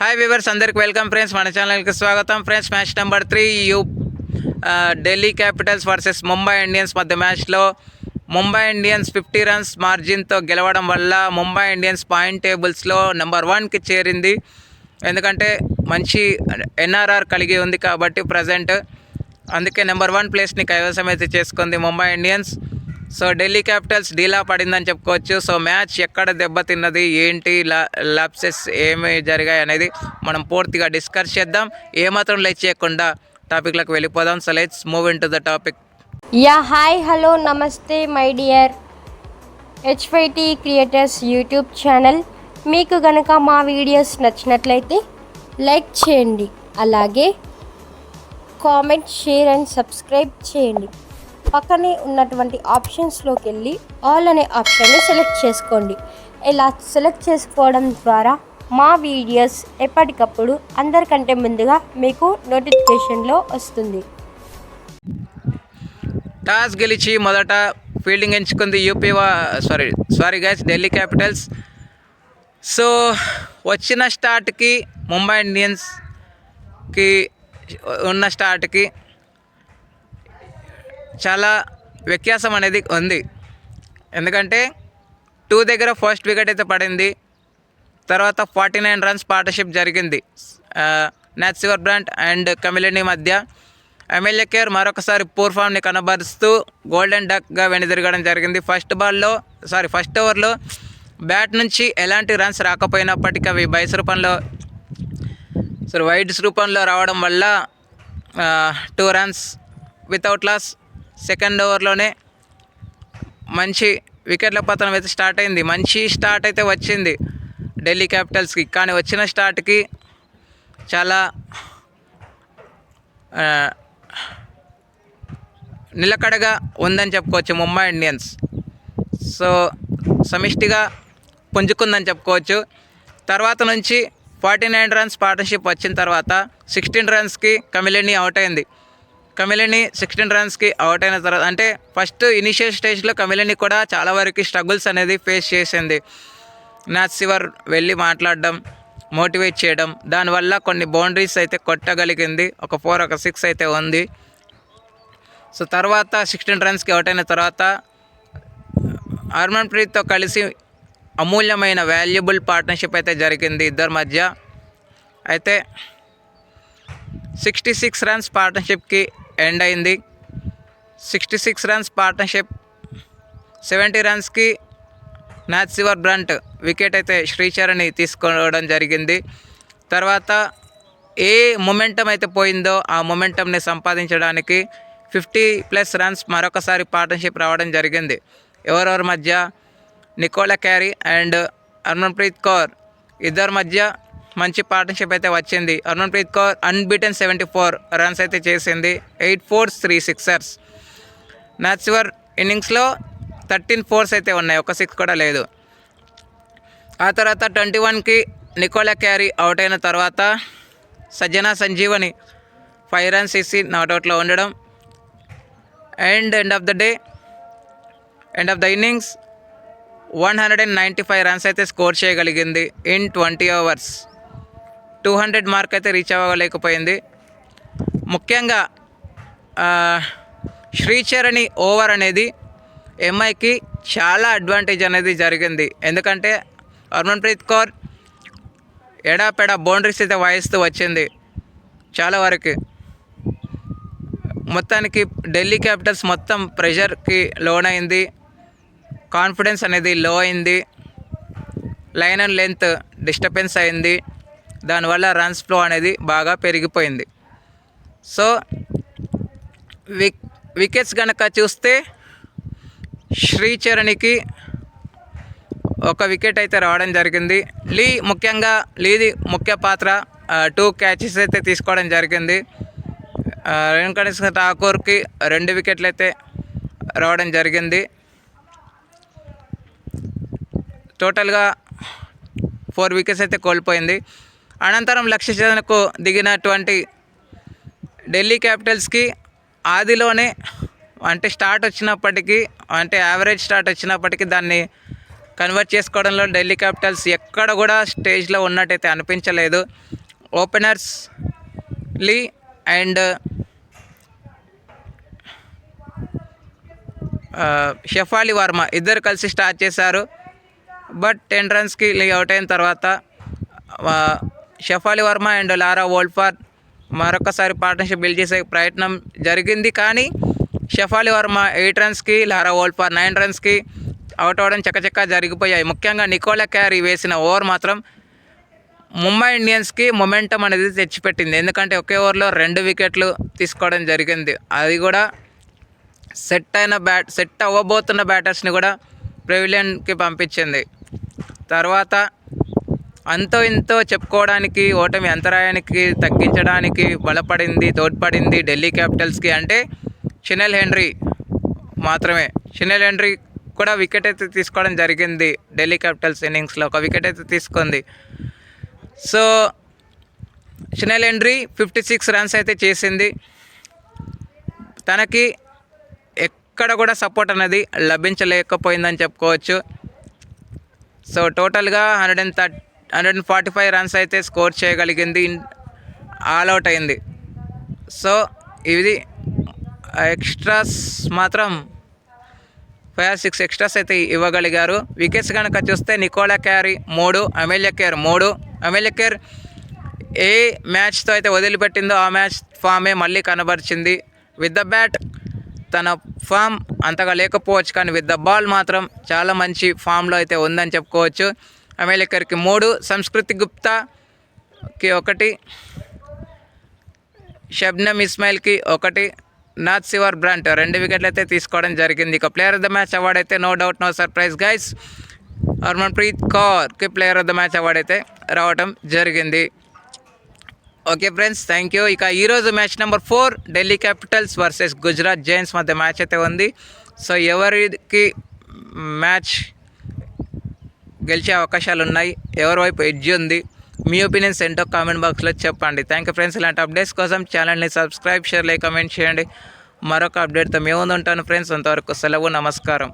Hi viewers అందరికి welcome friends మన ఛానల్కి స్వాగతం. Friends match number three you Delhi Capitals versus Mumbai Indians మధ్య మ్యాచ్లో ముంబై ఇండియన్స్ ఫిఫ్టీ రన్స్ మార్జిన్తో గెలవడం వల్ల ముంబై ఇండియన్స్ పాయింట్ టేబుల్స్లో నెంబర్ వన్కి చేరింది. ఎందుకంటే మంచి ఎన్ఆర్ఆర్ కలిగి ఉంది కాబట్టి ప్రజెంట్ అందుకే నెంబర్ వన్ ప్లేస్ని కైవసం అయితే చేసుకుంది Mumbai Indians so Delhi Capitals డీలా పడిందని చెప్పుకోవచ్చు. సో మ్యాచ్ ఎక్కడ దెబ్బతిన్నది ఏంటి లాప్సెస్ ఏమి జరిగాయి అనేది మనం పూర్తిగా డిస్కస్ చేద్దాం. ఏమాత్రం లైక్ చేయకుండా టాపిక్లకు వెళ్ళిపోదాం. So let's move in to the topic yeah hi hello namaste my dear HYT creators YouTube channel. మీకు గనక మా వీడియోస్ నచ్చినట్లయితే లైక్ చేయండి. అలాగే కామెంట్ షేర్ అండ్ సబ్స్క్రైబ్ చేయండి. పక్కనే ఉన్నటువంటి ఆప్షన్స్లోకి వెళ్ళి ఆల్ అనే ఆప్షన్ని సెలెక్ట్ చేసుకోండి. ఇలా సెలెక్ట్ చేసుకోవడం ద్వారా మా వీడియోస్ ఎప్పటికప్పుడు అందరికంటే ముందుగా మీకు నోటిఫికేషన్లో వస్తుంది. టాస్ గెలిచి మొదట ఫీల్డింగ్ ఎంచుకుంది UP sorry sorry guys Delhi Capitals so వచ్చిన స్టార్ట్కి ముంబై ఇండియన్స్కి ఉన్న స్టార్ట్కి చాలా వ్యత్యాసం అనేది ఉంది. ఎందుకంటే టూ దగ్గర ఫస్ట్ వికెట్ అయితే పడింది. తర్వాత ఫార్టీ నైన్ రన్స్ పార్ట్నర్షిప్ జరిగింది నాట్సివర్ బ్రాండ్ అండ్ కమిలిని మధ్య. ఎమ్మెల్యే కేర్ మరొకసారి పూర్ ఫామ్ని కనబరుస్తూ గోల్డెన్ డక్గా వెనుదిరగడం జరిగింది. ఫస్ట్ బాల్లో సారీ ఫస్ట్ ఓవర్లో బ్యాట్ నుంచి ఎలాంటి రన్స్ రాకపోయినప్పటికీ అవి బైస్ రూపంలో సారీ వైడ్స్ రూపంలో రావడం వల్ల two runs without loss second ఓవర్లోనే మంచి వికెట్ల పతనం అయితే స్టార్ట్ అయింది. మంచి స్టార్ట్ అయితే వచ్చింది. ఢిల్లీ క్యాపిటల్స్కి. కానీ వచ్చిన స్టార్ట్కి చాలా నిలకడగా ఉందని చెప్పుకోవచ్చు ముంబై ఇండియన్స్. సో సమిష్టిగా పుంజుకుందని చెప్పుకోవచ్చు. తర్వాత నుంచి ఫార్టీ నైన్ రన్స్ పార్ట్నర్షిప్ వచ్చిన తర్వాత సిక్స్టీన్ రన్స్కి కమిలిని అవుట్ అయింది. కమిలిని సిక్స్టీన్ రన్స్కి అవుట్ అయిన తర్వాత అంటే ఫస్ట్ ఇనిషియల్ స్టేజ్లో కమిలిని కూడా చాలా వరకు స్ట్రగుల్స్ అనేది ఫేస్ చేసింది. నాథ్ శివర్ వెళ్ళి మాట్లాడడం మోటివేట్ చేయడం దానివల్ల కొన్ని బౌండరీస్ అయితే కొట్టగలిగింది. ఒక ఫోర్ ఒక సిక్స్ అయితే ఉంది. సో తర్వాత సిక్స్టీన్ రన్స్కి అవుట్ అయిన తర్వాత హర్మన్ ప్రీత్తో కలిసి అమూల్యమైన వాల్యుబుల్ పార్ట్నర్షిప్ అయితే జరిగింది ఇద్దరి మధ్య. అయితే సిక్స్టీ సిక్స్ రన్స్ పార్ట్నర్షిప్కి ఎండ్ అయింది. Sixty six runs partnership seventy రన్స్కి match Sciver Brunt wicket అయితే శ్రీచరణి తీసుకోవడం జరిగింది. తర్వాత ఏ మొమెంటం అయితే పోయిందో ఆ మొమెంటంని సంపాదించడానికి ఫిఫ్టీ ప్లస్ రన్స్ మరొకసారి పార్ట్నర్షిప్ రావడం జరిగింది. ఎవరెవరి మధ్య? Nicola Carey and Harmanpreet Kaur. ఇద్దరి మధ్య మంచి పార్ట్నర్షిప్ అయితే వచ్చింది. Harmanpreet Kaur unbeaten seventy four runs అయితే చేసింది. ఎయిట్ ఫోర్స్ త్రీ సిక్సర్స్ నాచువర్ ఇన్నింగ్స్లో థర్టీన్ ఫోర్స్ అయితే ఉన్నాయి. ఒక సిక్స్ కూడా లేదు. ఆ తర్వాత ట్వంటీ వన్కి నికోలా క్యారీ అవుట్ అయిన తర్వాత సజ్జనా సంజీవని ఫైవ్ రన్స్ ఇసి నాట్అవుట్లో ఉండడం and end of the day end of the innings one hundred and ninety five runs అయితే స్కోర్ చేయగలిగింది in twenty overs two hundred mark అయితే రీచ్ అవ్వలేకపోయింది. ముఖ్యంగా శ్రీచరణి ఓవర్ అనేది ఎంఐకి చాలా అడ్వాంటేజ్ అనేది జరిగింది. ఎందుకంటే హర్మన్ప్రీత్ కౌర్ ఎడాపెడ బౌండరీస్ అయితే వాయిస్తూ వచ్చింది చాలా వరకు. మొత్తానికి ఢిల్లీ క్యాపిటల్స్ మొత్తం ప్రెషర్కి లోన్ అయింది కాన్ఫిడెన్స్ అనేది లో అయింది. లైన్ అండ్ లెంత్ డిస్టర్బెన్స్ అయింది. దానివల్ల రన్స్ ఫ్లో అనేది బాగా పెరిగిపోయింది. సో విక్ వికెట్స్ కనుక చూస్తే శ్రీచరణికి ఒక వికెట్ అయితే రావడం జరిగింది. లీ ముఖ్యంగా లీది ముఖ్య పాత్ర టూ క్యాచెస్ అయితే తీసుకోవడం జరిగింది. వెంకటేశ్వర ఠాకూర్కి రెండు వికెట్లు అయితే రావడం జరిగింది. టోటల్గా ఫోర్ వికెట్స్ అయితే కోల్పోయింది. అనంతరం లక్ష్య ఛేదనకు దిగినటువంటి ఢిల్లీ క్యాపిటల్స్కి ఆదిలోనే అంటే స్టార్ట్ వచ్చినప్పటికీ అంటే యావరేజ్ స్టార్ట్ వచ్చినప్పటికీ దాన్ని కన్వర్ట్ చేసుకోవడంలో ఢిల్లీ క్యాపిటల్స్ ఎక్కడ కూడా స్టేజ్లో ఉన్నట్టయితే అనిపించలేదు. Openers Lee and Shafali Verma ఇద్దరు కలిసి స్టార్ట్ చేశారు. బట్ టెన్ రన్స్కి లీ అవుట్ అయిన తర్వాత షఫాలి వర్మ అండ్ లారా వోల్ఫార్ మరొకసారి పార్ట్నర్షిప్ బిల్డ్ చేసే ప్రయత్నం జరిగింది కానీ షఫాలి వర్మ ఎయిట్ రన్స్కి లారా వోల్ఫార్ నైన్ రన్స్కి అవుట్ అవ్వడం చకచకా జరిగిపోయాయి. ముఖ్యంగా నికోలా క్యారీ వేసిన ఓవర్ మాత్రం ముంబై ఇండియన్స్కి మొమెంటం అనేది తెచ్చిపెట్టింది. ఎందుకంటే ఒకే ఓవర్లో రెండు వికెట్లు తీసుకోవడం జరిగింది. అది కూడా సెట్ అయిన బ్యాట్ సెట్ అవ్వబోతున్న బ్యాటర్స్ని కూడా ప్రెవిలియన్కి పంపించింది. తర్వాత అంతో ఇంతో చెప్పుకోవడానికి ఓటమి అంతరాయానికి తగ్గించడానికి బలపడింది తోడ్పడింది ఢిల్లీ క్యాపిటల్స్కి అంటే షినెల్ హెన్రీ మాత్రమే. షినెల్ హెన్రీ కూడా వికెట్ అయితే తీసుకోవడం జరిగింది ఢిల్లీ క్యాపిటల్స్ ఇన్నింగ్స్లో ఒక వికెట్ అయితే తీసుకుంది. So Shinelle Henry fifty six runs అయితే చేసింది. తనకి ఎక్కడ కూడా సపోర్ట్ అనేది లభించలేకపోయిందని చెప్పుకోవచ్చు. సో టోటల్గా hundred and thirty hundred and forty five runs అయితే స్కోర్ చేయగలిగింది. ఆల్ అవుట్ అయింది. సో ఇది ఎక్స్ట్రాస్ మాత్రం ఫైవ్ సిక్స్ ఎక్స్ట్రాస్ అయితే ఇవ్వగలిగారు. వికెట్స్ కనుక చూస్తే నికోలా క్యారీ మూడు అమెలియా కేర్ మూడు. అమెలియా కేర్ ఏ మ్యాచ్తో అయితే వదిలిపెట్టిందో ఆ మ్యాచ్ ఫామే మళ్ళీ కనబరిచింది. విత్ ద బ్యాట్ తన ఫామ్ అంతగా లేకపోవచ్చు కానీ విత్ ద బాల్ మాత్రం చాలా మంచి ఫామ్లో అయితే ఉందని చెప్పుకోవచ్చు. అమెలికర్కి మూడు సంస్కృతి గుప్తాకి ఒకటి షబ్నమ్ ఇస్మాయిల్కి ఒకటి నాథ్ శివర్ బ్రాంట్ రెండు వికెట్లు అయితే తీసుకోవడం జరిగింది. ఇక player of the match award అయితే no doubt no surprise. Guys Harmanpreet కౌర్కి player of the match award అయితే రావడం జరిగింది. Okay friends thank you. ఇక ఈరోజు match number four Delhi Capitals versus Gujarat Giants మధ్య మ్యాచ్ అయితే ఉంది. సో ఎవరికి మ్యాచ్ గెలిచే అవకాశాలు ఉన్నాయి ఎవరి వైపు ఎడ్జ్ ఉంది? మీ ఒపీనియన్స్ ఏంటో కామెంట్ బాక్స్లో చెప్పండి. Thank you friends. ఇలాంటి అప్డేట్స్ కోసం ఛానల్ని సబ్స్క్రైబ్ షేర్ లైక్ కమెంట్ చేయండి. మరొక అప్డేట్తో మేము ఉంటాను ఫ్రెండ్స్. అంతవరకు సెలవు నమస్కారం.